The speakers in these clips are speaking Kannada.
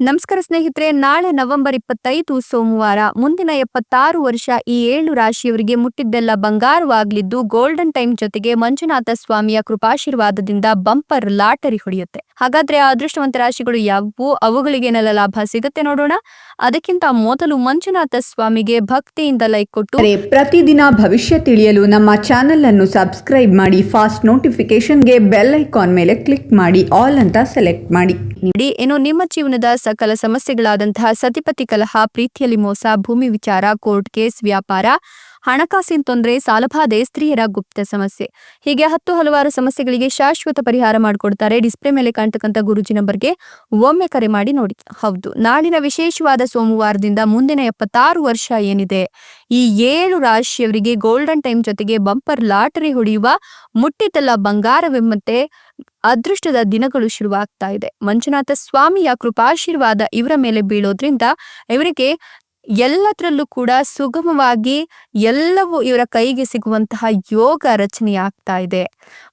ನಮಸ್ಕಾರ ಸ್ನೇಹಿತರೆ, ನಾಳೆ ನವೆಂಬರ್ ಇಪ್ಪತ್ತೈದು, ಸೋಮವಾರ. ಮುಂದಿನ ಎಪ್ಪತ್ತಾರು ವರ್ಷ ಈ ಏಳು ರಾಶಿಯವರಿಗೆ ಮುಟ್ಟಿದ್ದೆಲ್ಲ ಬಂಗಾರವಾಗಲಿದ್ದು ಗೋಲ್ಡನ್ ಟೈಮ್ ಜೊತೆಗೆ ಮಂಜುನಾಥ ಸ್ವಾಮಿಯ ಕೃಪಾಶೀರ್ವಾದದಿಂದ ಬಂಪರ್ ಲಾಟರಿ ಹೊಡೆಯುತ್ತೆ. ಹಾಗಾದ್ರೆ ಆ ಅದೃಷ್ಟವಂತ ರಾಶಿಗಳು ಯಾವುವು? ಅವುಗಳಿಗೇನೆಲ್ಲ ಲಾಭ ಸಿಗುತ್ತೆ ನೋಡೋಣ. ಅದಕ್ಕಿಂತ ಮೊದಲು ಮಂಜುನಾಥ ಸ್ವಾಮಿಗೆ ಭಕ್ತಿಯಿಂದ ಲೈಕ್ ಕೊಟ್ಟು ಪ್ರತಿದಿನ ಭವಿಷ್ಯ ತಿಳಿಯಲು ನಮ್ಮ ಚಾನೆಲ್ ಅನ್ನು ಸಬ್ಸ್ಕ್ರೈಬ್ ಮಾಡಿ, ಫಾಸ್ಟ್ ನೋಟಿಫಿಕೇಶನ್ಗೆ ಬೆಲ್ ಐಕಾನ್ ಮೇಲೆ ಕ್ಲಿಕ್ ಮಾಡಿ, ಆಲ್ ಅಂತ ಸೆಲೆಕ್ಟ್ ಮಾಡಿ. ನೀಡಿ. ಏನೋ ನಿಮ್ಮ ಜೀವನದ ಸಕಲ ಸಮಸ್ಯೆಗಳಾದಂತಹ ಸತಿಪತಿ ಕಲಹ, ಪ್ರೀತಿಯಲ್ಲಿ ಮೋಸ, ಭೂಮಿ ವಿಚಾರ, ಕೋರ್ಟ್ ಕೇಸ್, ವ್ಯಾಪಾರ ಹಣಕಾಸಿನ ತೊಂದರೆ ಸಾಲಬಾಧೆ ಸ್ತ್ರೀಯರ ಗುಪ್ತ ಸಮಸ್ಯೆ. ಹೀಗೆ ಹತ್ತು ಹಲವಾರು ಸಮಸ್ಯೆಗಳಿಗೆ ಶಾಶ್ವತ ಪರಿಹಾರ ಮಾಡಿಕೊಡ್ತಾರೆ ಡಿಸ್ಪ್ಲೇ ಮೇಲೆ ಕಾಣ್ತಕ್ಕಂಥ ಗುರುಜಿ ನಂಬರ್ಗೆ. ಒಮ್ಮೆ ಕರೆ ಮಾಡಿ ನೋಡಿ. ಹೌದು, ನಾಳಿನ ವಿಶೇಷವಾದ ಸೋಮವಾರದಿಂದ ಮುಂದಿನ ಎಪ್ಪತ್ತಾರು ವರ್ಷ ಏನಿದೆ? ಈ ಏಳು ರಾಶಿಯವರಿಗೆ ಗೋಲ್ಡನ್ ಟೈಮ್ ಜೊತೆಗೆ ಬಂಪರ್ ಲಾಟರಿ ಹೊಡೆಯುವ ಮುಟ್ಟಿತಲ್ಲ ಬಂಗಾರವೆಂಬಂತೆ ಅದೃಷ್ಟದ ದಿನಗಳು ಶುರುವಾಗ್ತಾ ಇದೆ. ಮಂಜುನಾಥ ಸ್ವಾಮಿಯ ಕೃಪಾಶೀರ್ವಾದ ಇವರ ಮೇಲೆ ಬೀಳೋದ್ರಿಂದ ಇವರಿಗೆ ಎಲ್ಲದರಲ್ಲೂ ಕೂಡ ಸುಗಮವಾಗಿ ಎಲ್ಲವೂ ಇವರ ಕೈಗೆ ಸಿಗುವಂತಹ ಯೋಗ ರಚನೆಯಾಗ್ತಾ ಇದೆ.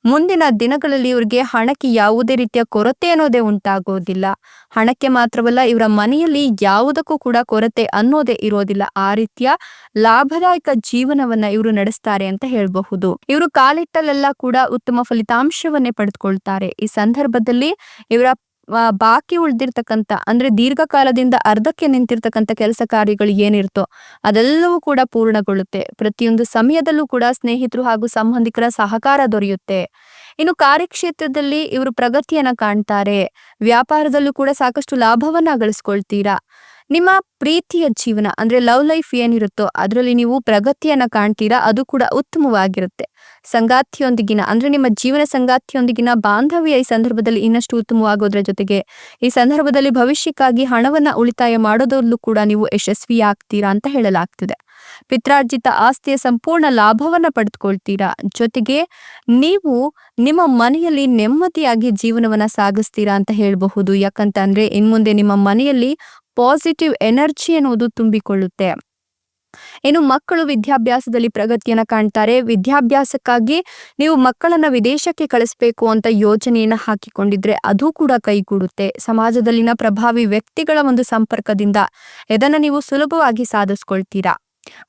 ಮುಂದಿನ ದಿನಗಳಲ್ಲಿ ಇವರಿಗೆ ಹಣಕ್ಕೆ ಯಾವುದೇ ರೀತಿಯ ಕೊರತೆ ಅನ್ನೋದೇ ಉಂಟಾಗೋದಿಲ್ಲ. ಹಣಕ್ಕೆ ಮಾತ್ರವಲ್ಲ, ಇವರ ಮನೆಯಲ್ಲಿ ಯಾವುದಕ್ಕೂ ಕೂಡ ಕೊರತೆ ಅನ್ನೋದೇ ಇರೋದಿಲ್ಲ. ಆ ರೀತಿಯ ಲಾಭದಾಯಕ ಜೀವನವನ್ನ ಇವರು ನಡೆಸ್ತಾರೆ ಅಂತ ಹೇಳಬಹುದು. ಇವರು ಕಾಲಿಟ್ಟಲೆಲ್ಲ ಕೂಡ ಉತ್ತಮ ಫಲಿತಾಂಶವನ್ನೇ ಪಡೆದುಕೊಳ್ತಾರೆ. ಈ ಸಂದರ್ಭದಲ್ಲಿ ಇವರ ಬಾಕಿ ಉಳ್ದಿರ್ತಕ್ಕಂಥ, ಅಂದ್ರೆ ದೀರ್ಘಕಾಲದಿಂದ ಅರ್ಧಕ್ಕೆ ನಿಂತಿರ್ತಕ್ಕಂಥ ಕೆಲಸ ಕಾರ್ಯಗಳು ಏನಿರ್ತೋ ಅದೆಲ್ಲವೂ ಕೂಡ ಪೂರ್ಣಗೊಳ್ಳುತ್ತೆ. ಪ್ರತಿಯೊಂದು ಸಮಯದಲ್ಲೂ ಕೂಡ ಸ್ನೇಹಿತರು ಹಾಗೂ ಸಂಬಂಧಿಕರ ಸಹಕಾರ ದೊರೆಯುತ್ತೆ. ಇನ್ನು ಕಾರ್ಯಕ್ಷೇತ್ರದಲ್ಲಿ ಇವರು ಪ್ರಗತಿಯನ್ನ ಕಾಣ್ತಾರೆ. ವ್ಯಾಪಾರದಲ್ಲೂ ಕೂಡ ಸಾಕಷ್ಟು ಲಾಭವನ್ನ ಗಳಿಸ್ಕೊಳ್ತೀರಾ? ನಿಮ್ಮ ಪ್ರೀತಿಯ ಜೀವನ, ಅಂದ್ರೆ ಲವ್ ಲೈಫ್ ಏನಿರುತ್ತೋ ಅದರಲ್ಲಿ ನೀವು ಪ್ರಗತಿಯನ್ನ ಕಾಣ್ತೀರಾ, ಅದು ಕೂಡ ಉತ್ತಮವಾಗಿರುತ್ತೆ. ಸಂಗಾತಿಯೊಂದಿಗಿನ, ಅಂದ್ರೆ ನಿಮ್ಮ ಜೀವನ ಸಂಗಾತಿಯೊಂದಿಗಿನ ಬಾಂಧವ್ಯ ಈ ಸಂದರ್ಭದಲ್ಲಿ ಇನ್ನಷ್ಟು ಉತ್ತಮವಾಗೋದ್ರ ಜೊತೆಗೆ, ಈ ಸಂದರ್ಭದಲ್ಲಿ ಭವಿಷ್ಯಕ್ಕಾಗಿ ಹಣವನ್ನ ಉಳಿತಾಯ ಮಾಡೋದರಲ್ಲೂ ಕೂಡ ನೀವು ಯಶಸ್ವಿ ಆಗ್ತೀರಾ ಅಂತ ಹೇಳಲಾಗ್ತಿದೆ. ಪಿತ್ರಾರ್ಜಿತ ಆಸ್ತಿಯ ಸಂಪೂರ್ಣ ಲಾಭವನ್ನ ಪಡೆದುಕೊಳ್ತೀರಾ, ಜೊತೆಗೆ ನೀವು ನಿಮ್ಮ ಮನೆಯಲ್ಲಿ ನೆಮ್ಮದಿಯಾಗಿ ಜೀವನವನ್ನ ಸಾಗಿಸ್ತೀರಾ ಅಂತ ಹೇಳಬಹುದು. ಯಾಕಂತ ಅಂದ್ರೆ ಇನ್ಮುಂದೆ ನಿಮ್ಮ ಮನೆಯಲ್ಲಿ ಪಾಸಿಟಿವ್ ಎನರ್ಜಿ ಅನ್ನೋದು ತುಂಬಿಕೊಳ್ಳುತ್ತೆ. ಏನು ಮಕ್ಕಳು ವಿದ್ಯಾಭ್ಯಾಸದಲ್ಲಿ ಪ್ರಗತಿಯನ್ನ ಕಾಣ್ತಾರೆ. ವಿದ್ಯಾಭ್ಯಾಸಕ್ಕಾಗಿ ನೀವು ಮಕ್ಕಳನ್ನ ವಿದೇಶಕ್ಕೆ ಕಳಿಸ್ಬೇಕು ಅಂತ ಯೋಜನೆಯನ್ನ ಹಾಕಿಕೊಂಡಿದ್ರೆ ಅದು ಕೂಡ ಕೈಗೂಡುತ್ತೆ. ಸಮಾಜದಲ್ಲಿನ ಪ್ರಭಾವಿ ವ್ಯಕ್ತಿಗಳ ಒಂದು ಸಂಪರ್ಕದಿಂದ ಇದನ್ನ ನೀವು ಸುಲಭವಾಗಿ ಸಾಧಿಸ್ಕೊಳ್ತೀರಾ?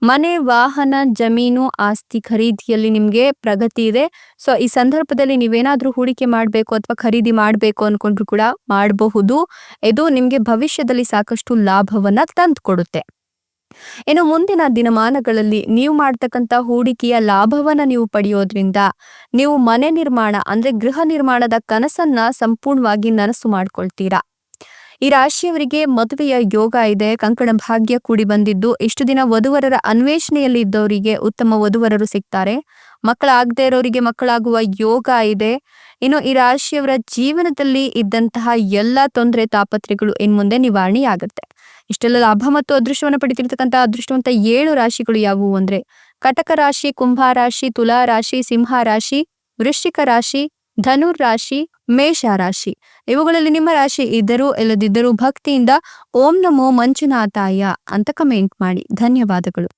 ಮನೆ, ವಾಹನ, ಜಮೀನು, ಆಸ್ತಿ ಖರೀದಿಯಲ್ಲಿ ನಿಮ್ಗೆ ಪ್ರಗತಿ ಇದೆ. ಸೊ ಈ ಸಂದರ್ಭದಲ್ಲಿ ನೀವೇನಾದ್ರೂ ಹೂಡಿಕೆ ಮಾಡಬೇಕು ಅಥವಾ ಖರೀದಿ ಮಾಡಬೇಕು ಅನ್ಕೊಂಡ್ರು ಕೂಡ ಮಾಡಬಹುದು. ಇದು ನಿಮ್ಗೆ ಭವಿಷ್ಯದಲ್ಲಿ ಸಾಕಷ್ಟು ಲಾಭವನ್ನ ತಂದುಕೊಡುತ್ತೆ. ಇನ್ನು ಮುಂದಿನ ದಿನಮಾನಗಳಲ್ಲಿ ನೀವು ಮಾಡ್ತಕ್ಕಂಥ ಹೂಡಿಕೆಯ ಲಾಭವನ್ನ ನೀವು ಪಡೆಯೋದ್ರಿಂದ ನೀವು ಮನೆ ನಿರ್ಮಾಣ, ಅಂದ್ರೆ ಗೃಹ ನಿರ್ಮಾಣದ ಕನಸನ್ನ ಸಂಪೂರ್ಣವಾಗಿ ನನಸು ಮಾಡ್ಕೊಳ್ತೀರಾ? ಈ ರಾಶಿಯವರಿಗೆ ಮದುವೆಯ ಯೋಗ ಇದೆ, ಕಂಕಣ ಭಾಗ್ಯ ಕೂಡಿ ಬಂದಿದ್ದು, ಇಷ್ಟು ದಿನ ವಧುವರರ ಅನ್ವೇಷಣೆಯಲ್ಲಿ ಇದ್ದವರಿಗೆ ಉತ್ತಮ ವಧುವರರು ಸಿಗ್ತಾರೆ. ಮಕ್ಕಳಾಗದೇ ಇರೋರಿಗೆ ಮಕ್ಕಳಾಗುವ ಯೋಗ ಇದೆ. ಇನ್ನು ಈ ರಾಶಿಯವರ ಜೀವನದಲ್ಲಿ ಇದ್ದಂತಹ ಎಲ್ಲ ತೊಂದರೆ, ತಾಪತ್ರೆಗಳು ಇನ್ ಮುಂದೆ ನಿವಾರಣೆಯಾಗುತ್ತೆ. ಇಷ್ಟೆಲ್ಲ ಲಾಭ ಮತ್ತು ಅದೃಷ್ಟವನ್ನು ಪಡಿತಿರ್ತಕ್ಕಂಥ ಅದೃಷ್ಟವಂತ ಏಳು ರಾಶಿಗಳು ಯಾವುವು ಅಂದ್ರೆ, ಕಟಕ ರಾಶಿ, ಕುಂಭ ರಾಶಿ, ತುಲಾ ರಾಶಿ, ಸಿಂಹ ರಾಶಿ, ವೃಶ್ಚಿಕ ರಾಶಿ, ಧನುರ್ ರಾಶಿ ಮೇಷ ರಾಶಿ ಇವುಗಳಲ್ಲಿ ನಿಮ್ಮ ರಾಶಿ ಇದ್ದರೂ ಇಲ್ಲದಿದ್ದರೂ ಭಕ್ತಿಯಿಂದ ಓಂ ನಮೋ ಮಂಜುನಾಥಾಯ ಅಂತ ಕಮೆಂಟ್ ಮಾಡಿ. ಧನ್ಯವಾದಗಳು.